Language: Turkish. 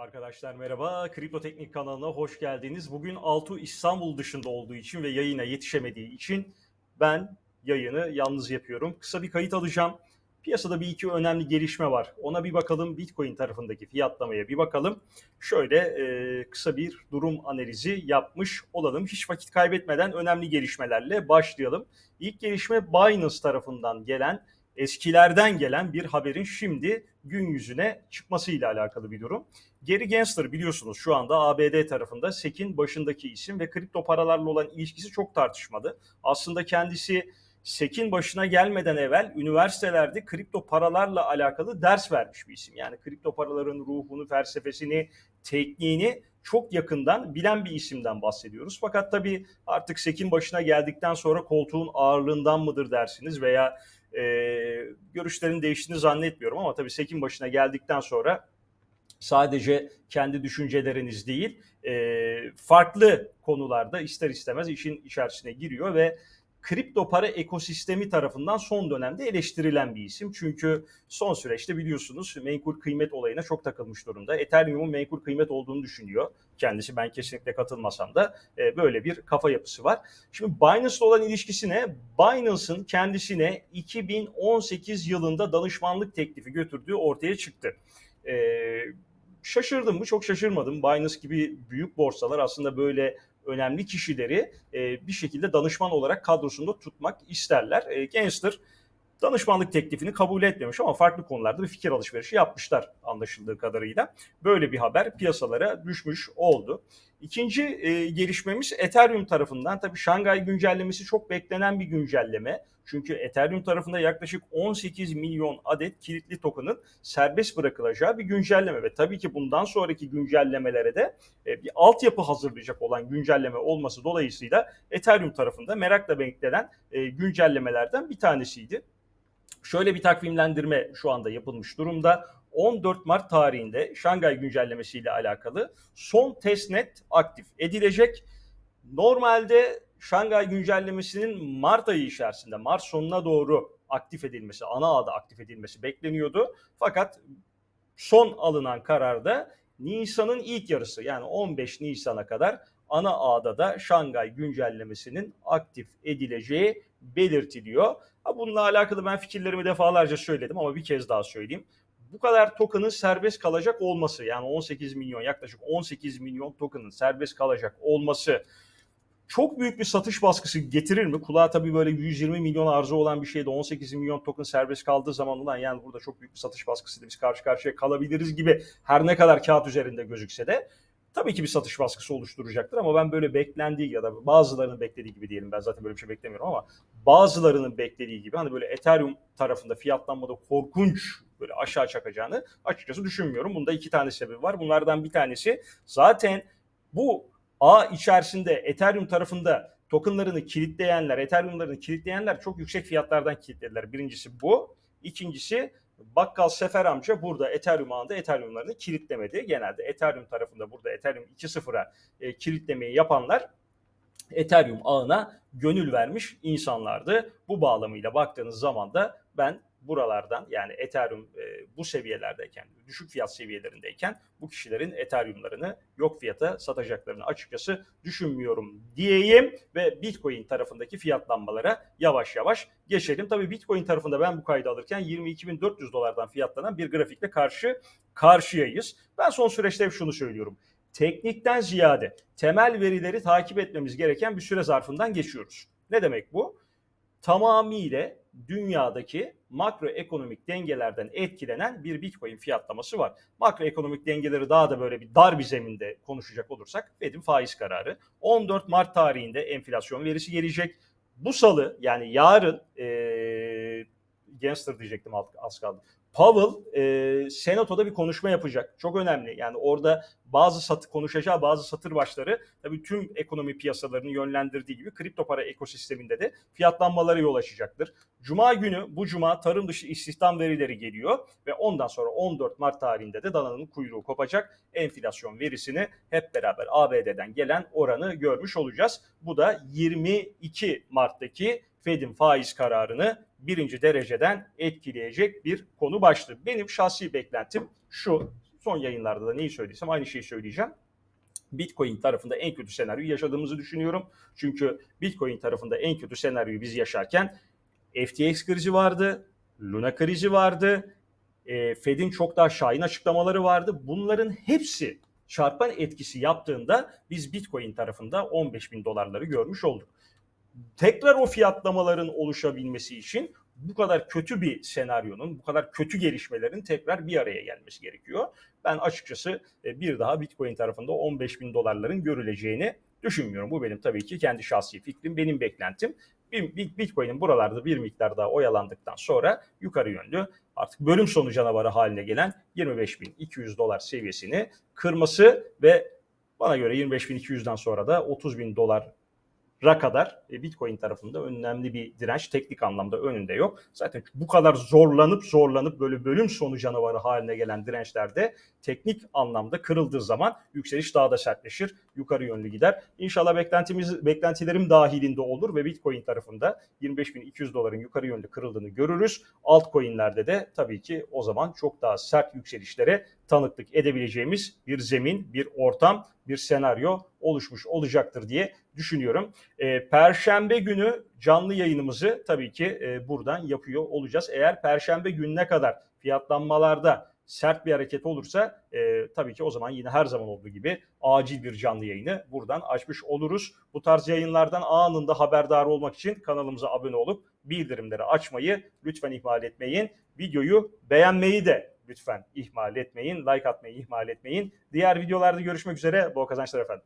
Arkadaşlar merhaba, Kripto Teknik kanalına hoş geldiniz. Bugün Altu İstanbul dışında olduğu için ve yayına yetişemediği için ben yayını yalnız yapıyorum. Kısa bir kayıt alacağım. Piyasada bir iki önemli gelişme var. Ona bir bakalım. Bitcoin tarafındaki fiyatlamaya bir bakalım. Şöyle e, kısa bir durum analizi yapmış olalım. Hiç vakit kaybetmeden önemli gelişmelerle başlayalım. İlk gelişme Binance tarafından gelen eskilerden gelen bir haberin şimdi gün yüzüne çıkmasıyla alakalı bir durum. Gary Gensler biliyorsunuz şu anda ABD tarafında SEC'in başındaki isim ve kripto paralarla olan ilişkisi çok tartışmadı. Aslında kendisi SEC'in başına gelmeden evvel üniversitelerde kripto paralarla alakalı ders vermiş bir isim. Yani kripto paraların ruhunu, felsefesini, tekniğini çok yakından bilen bir isimden bahsediyoruz. Fakat tabii artık SEC'in başına geldikten sonra koltuğun ağırlığından mıdır dersiniz veya e, görüşlerin değiştiğini zannetmiyorum ama tabii SEC'in başına geldikten sonra sadece kendi düşünceleriniz değil e, farklı konularda ister istemez işin içerisine giriyor ve kripto para ekosistemi tarafından son dönemde eleştirilen bir isim. Çünkü son süreçte biliyorsunuz menkul kıymet olayına çok takılmış durumda. Ethereum'un menkul kıymet olduğunu düşünüyor. Kendisi ben kesinlikle katılmasam da e, böyle bir kafa yapısı var. Şimdi Binance'la olan ilişkisi ne? Binance'ın kendisine 2018 yılında danışmanlık teklifi götürdüğü ortaya çıktı. Ee, şaşırdım mı? Çok şaşırmadım. Binance gibi büyük borsalar aslında böyle önemli kişileri e, bir şekilde danışman olarak kadrosunda tutmak isterler. E, Gensler danışmanlık teklifini kabul etmemiş ama farklı konularda bir fikir alışverişi yapmışlar anlaşıldığı kadarıyla. Böyle bir haber piyasalara düşmüş oldu. İkinci e, gelişmemiz Ethereum tarafından. Tabii Şangay güncellemesi çok beklenen bir güncelleme. Çünkü Ethereum tarafında yaklaşık 18 milyon adet kilitli token'ın serbest bırakılacağı bir güncelleme ve tabii ki bundan sonraki güncellemelere de e, bir altyapı hazırlayacak olan güncelleme olması dolayısıyla Ethereum tarafında merakla beklenen e, güncellemelerden bir tanesiydi. Şöyle bir takvimlendirme şu anda yapılmış durumda. 14 Mart tarihinde Şangay güncellemesiyle alakalı son testnet aktif edilecek. Normalde Şangay güncellemesinin Mart ayı içerisinde, Mart sonuna doğru aktif edilmesi, ana ağda aktif edilmesi bekleniyordu. Fakat son alınan kararda Nisan'ın ilk yarısı yani 15 Nisan'a kadar ana ağda da Şangay güncellemesinin aktif edileceği belirtiliyor. Bununla alakalı ben fikirlerimi defalarca söyledim ama bir kez daha söyleyeyim. Bu kadar token'ın serbest kalacak olması yani 18 milyon yaklaşık 18 milyon token'ın serbest kalacak olması çok büyük bir satış baskısı getirir mi? Kulağa tabii böyle 120 milyon arzu olan bir şeyde 18 milyon token serbest kaldığı zaman ulan yani burada çok büyük bir satış baskısıyla biz karşı karşıya kalabiliriz gibi her ne kadar kağıt üzerinde gözükse de tabii ki bir satış baskısı oluşturacaktır ama ben böyle beklendiği ya da bazılarının beklediği gibi diyelim ben zaten böyle bir şey beklemiyorum ama bazılarının beklediği gibi hani böyle Ethereum tarafında fiyatlanmada korkunç böyle aşağı çakacağını açıkçası düşünmüyorum. Bunda iki tane sebebi var. Bunlardan bir tanesi zaten bu ağ içerisinde Ethereum tarafında tokenlarını kilitleyenler, Ethereum'larını kilitleyenler çok yüksek fiyatlardan kilitlediler. Birincisi bu. İkincisi Bakkal Sefer amca burada Ethereum ağında Ethereum'larını kilitlemedi. Genelde Ethereum tarafında burada Ethereum 2.0'a e, kilitlemeyi yapanlar Ethereum ağına gönül vermiş insanlardı. Bu bağlamıyla baktığınız zaman da ben buralardan yani Ethereum e, bu seviyelerdeyken, düşük fiyat seviyelerindeyken bu kişilerin Ethereum'larını yok fiyata satacaklarını açıkçası düşünmüyorum diyeyim ve Bitcoin tarafındaki fiyatlanmalara yavaş yavaş geçelim. Tabii Bitcoin tarafında ben bu kaydı alırken 22.400 dolardan fiyatlanan bir grafikle karşı karşıyayız. Ben son süreçte hep şunu söylüyorum teknikten ziyade temel verileri takip etmemiz gereken bir süre zarfından geçiyoruz. Ne demek bu? Tamamıyla dünyadaki makroekonomik dengelerden etkilenen bir Bitcoin fiyatlaması var. Makroekonomik dengeleri daha da böyle bir dar bir zeminde konuşacak olursak Fed'in faiz kararı 14 Mart tarihinde enflasyon verisi gelecek. Bu salı yani yarın ee, Gensler diyecektim az kaldı. Powell e, senatoda bir konuşma yapacak. Çok önemli. Yani orada bazı satı konuşacağı bazı satır başları tabii tüm ekonomi piyasalarını yönlendirdiği gibi kripto para ekosisteminde de fiyatlanmalara yol açacaktır. Cuma günü bu cuma tarım dışı istihdam verileri geliyor ve ondan sonra 14 Mart tarihinde de dananın kuyruğu kopacak. Enflasyon verisini hep beraber ABD'den gelen oranı görmüş olacağız. Bu da 22 Mart'taki Fed'in faiz kararını birinci dereceden etkileyecek bir konu başlığı. Benim şahsi beklentim şu. son yayınlarda da neyi söylediysem aynı şeyi söyleyeceğim. Bitcoin tarafında en kötü senaryoyu yaşadığımızı düşünüyorum. Çünkü Bitcoin tarafında en kötü senaryoyu biz yaşarken FTX krizi vardı, Luna krizi vardı, e, Fed'in çok daha şahin açıklamaları vardı. Bunların hepsi çarpan etkisi yaptığında biz Bitcoin tarafında 15 bin dolarları görmüş olduk. Tekrar o fiyatlamaların oluşabilmesi için bu kadar kötü bir senaryonun, bu kadar kötü gelişmelerin tekrar bir araya gelmesi gerekiyor. Ben açıkçası e, bir daha Bitcoin tarafında 15 bin dolarların görüleceğini düşünmüyorum. Bu benim tabii ki kendi şahsi fikrim, benim beklentim. Bitcoin'in buralarda bir miktar daha oyalandıktan sonra yukarı yönlü artık bölüm sonu canavarı haline gelen 25.200 dolar seviyesini kırması ve bana göre 25.200'den sonra da 30.000 dolar ra kadar e, Bitcoin tarafında önemli bir direnç teknik anlamda önünde yok. Zaten bu kadar zorlanıp zorlanıp böyle bölüm sonu canavarı haline gelen dirençlerde teknik anlamda kırıldığı zaman yükseliş daha da sertleşir, yukarı yönlü gider. İnşallah beklentimiz beklentilerim dahilinde olur ve Bitcoin tarafında 25.200 doların yukarı yönlü kırıldığını görürüz. Altcoin'lerde de tabii ki o zaman çok daha sert yükselişlere tanıklık edebileceğimiz bir zemin, bir ortam, bir senaryo oluşmuş olacaktır diye düşünüyorum. E, Perşembe günü canlı yayınımızı tabii ki e, buradan yapıyor olacağız. Eğer Perşembe gününe kadar fiyatlanmalarda sert bir hareket olursa e, tabii ki o zaman yine her zaman olduğu gibi acil bir canlı yayını buradan açmış oluruz. Bu tarz yayınlardan anında haberdar olmak için kanalımıza abone olup bildirimleri açmayı lütfen ihmal etmeyin. Videoyu beğenmeyi de lütfen ihmal etmeyin. Like atmayı ihmal etmeyin. Diğer videolarda görüşmek üzere. Bol kazançlar efendim.